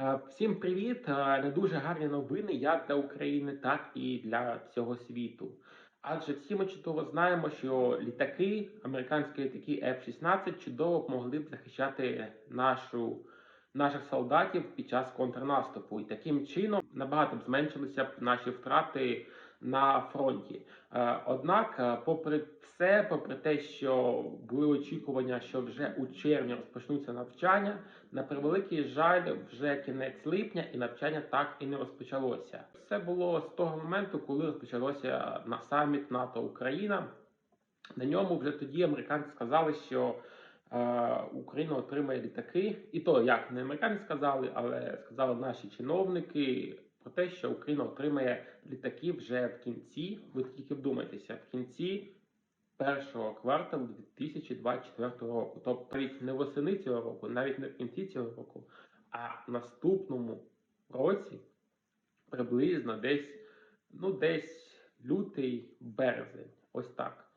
Е, Всім привіт! Е, Не дуже гарні новини як для України, так і для всього світу. Адже всі ми чудово знаємо, що літаки, американські літаки F-16 чудово могли б захищати нашу, наших солдатів під час контрнаступу. І таким чином набагато б зменшилися б наші втрати на фронті. Е, Однак, е, попри все, попри те, що були очікування, що вже у червні розпочнуться навчання, на превеликий жаль, вже кінець липня і навчання так і не розпочалося. Все було з того моменту, коли розпочалося на саміт НАТО Україна. На ньому вже тоді американці сказали, що е, Україна отримає літаки, і то як не американці сказали, але сказали наші чиновники про те, що Україна отримає літаки вже в кінці. Ви тільки вдумайтеся, в кінці першого кварталу 2024 року. Тобто навіть не восени цього року, навіть не в кінці цього року, а в наступному році приблизно десь, ну десь лютий, березень. Ось так.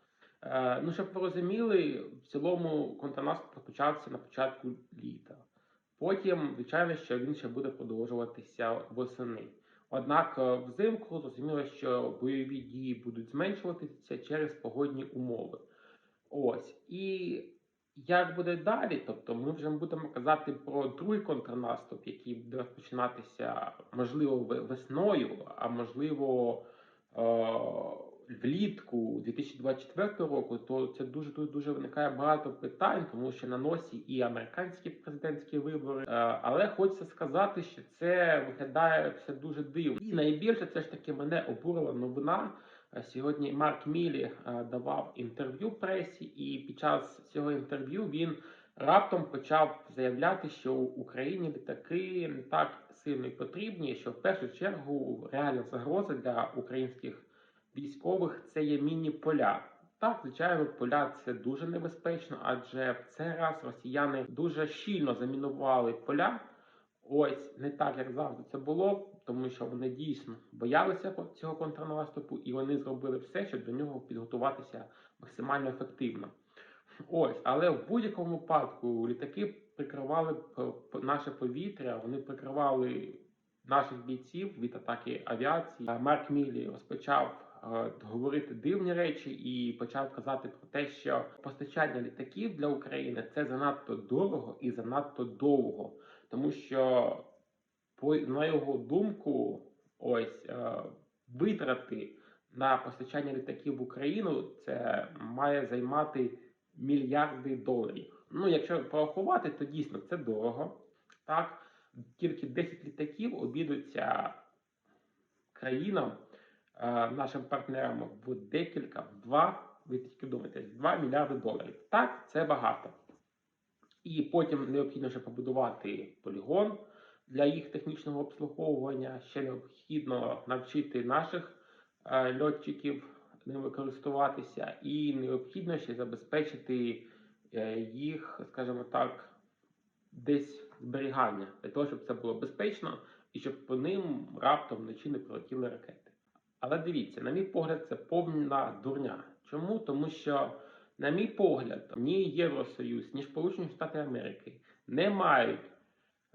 Е, ну, щоб ви розуміли, в цілому контрнаступ розпочався на початку літа. Потім, звичайно, що він ще буде продовжуватися восени. Однак е, взимку зрозуміло, що бойові дії будуть зменшуватися через погодні умови. Ось. І як буде далі? Тобто ми вже будемо казати про другий контрнаступ, який буде розпочинатися, можливо, весною, а можливо, е- влітку 2024 року, то це дуже дуже дуже виникає багато питань, тому що на носі і американські президентські вибори. Е, Але хочеться сказати, що це виглядає все дуже дивно. І найбільше це ж таки мене обурила новина. Е, Сьогодні Марк Мілі е, давав інтерв'ю пресі, і під час цього інтерв'ю він раптом почав заявляти, що Україні літаки не так сильно потрібні, що в першу чергу реальна загроза для українських військових це є міні-поля. Так, звичайно, поля це дуже небезпечно, адже в цей раз росіяни дуже щільно замінували поля. Ось не так, як завжди це було, тому що вони дійсно боялися цього контрнаступу, і вони зробили все, щоб до нього підготуватися максимально ефективно. Ось, але в будь-якому випадку літаки прикривали наше повітря, вони прикривали наших бійців від атаки авіації. Марк Мілі розпочав говорити дивні речі і почав казати про те, що постачання літаків для України це занадто дорого і занадто довго, тому що, на його думку, ось е, витрати на постачання літаків в Україну це має займати мільярди доларів. Ну, якщо порахувати, то дійсно це дорого. Так, тільки 10 літаків обійдуться країнам, е, нашим партнерам в декілька, в два, ви тільки думаєте, 2 мільярди доларів. Так, це багато. І потім необхідно ще побудувати полігон для їх технічного обслуговування. Ще необхідно навчити наших е, льотчиків ними користуватися, і необхідно ще забезпечити е, їх, скажімо так, десь зберігання для того, щоб це було безпечно і щоб по ним раптом вночі не прилетіли ракети. Але дивіться, на мій погляд, це повна дурня. Чому? Тому що, на мій погляд, ні Євросоюз, ні Сполучені Штати Америки не мають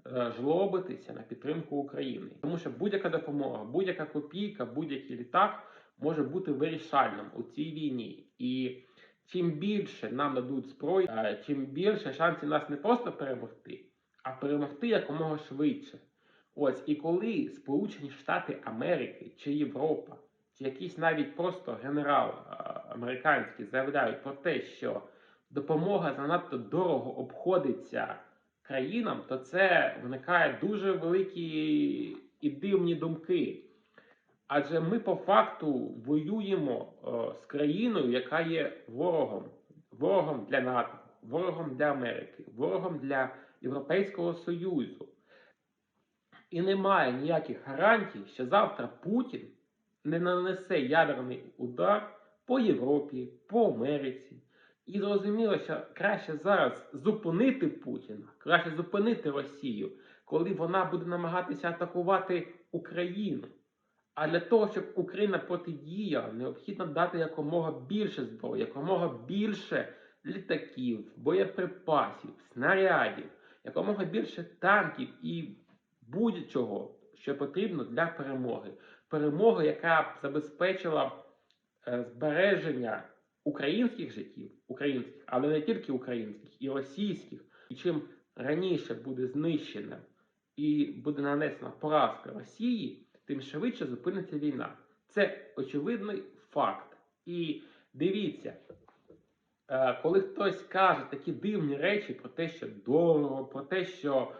е, жлобитися на підтримку України. Тому що будь-яка допомога, будь-яка копійка, будь-який літак може бути вирішальним у цій війні. І чим більше нам дадуть зброї, е, чим більше шансів нас не просто перемогти, а перемогти якомога швидше. Ось і коли Сполучені Штати Америки чи Європа, чи якийсь навіть просто генерал американський заявляють про те, що допомога занадто дорого обходиться країнам, то це виникає дуже великі і дивні думки. Адже ми по факту воюємо з країною, яка є ворогом, ворогом для НАТО, ворогом для Америки, ворогом для Європейського Союзу. І немає ніяких гарантій, що завтра Путін не нанесе ядерний удар по Європі, по Америці. І зрозуміло, що краще зараз зупинити Путіна, краще зупинити Росію, коли вона буде намагатися атакувати Україну. А для того, щоб Україна протидіяла, необхідно дати якомога більше зброї, якомога більше літаків, боєприпасів, снарядів, якомога більше танків і будь-чого, що потрібно для перемоги. Перемоги, яка б забезпечила е, збереження українських життів, українських, але не тільки українських, і російських. І чим раніше буде знищена і буде нанесена поразка Росії, тим швидше зупиниться війна. Це очевидний факт. І дивіться, е, коли хтось каже такі дивні речі про те, що дорого, про те, що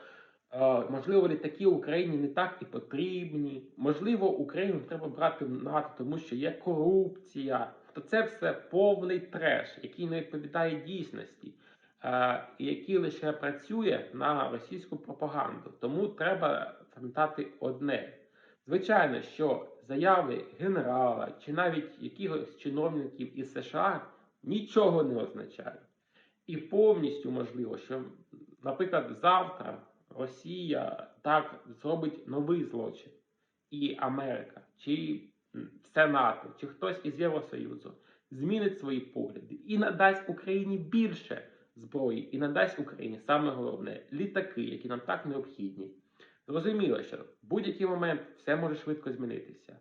можливо літаки Україні не так і потрібні, можливо, Україну треба брати в НАТО, тому що є корупція, то це все повний треш, який не відповідає дійсності. е, І який лише працює на російську пропаганду. Тому треба пам'ятати одне: звичайно, що заяви генерала чи навіть якихось чиновників із США нічого не означають. І повністю можливо, що, наприклад, завтра Росія так зробить новий злочин, і Америка, чи все НАТО, чи хтось із Євросоюзу змінить свої погляди і надасть Україні більше зброї, і надасть Україні саме головне літаки, які нам так необхідні. Зрозуміло, що в будь-який момент все може швидко змінитися.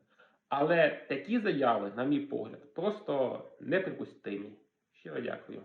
Але такі заяви, на мій погляд, просто неприпустимі. Щиро дякую.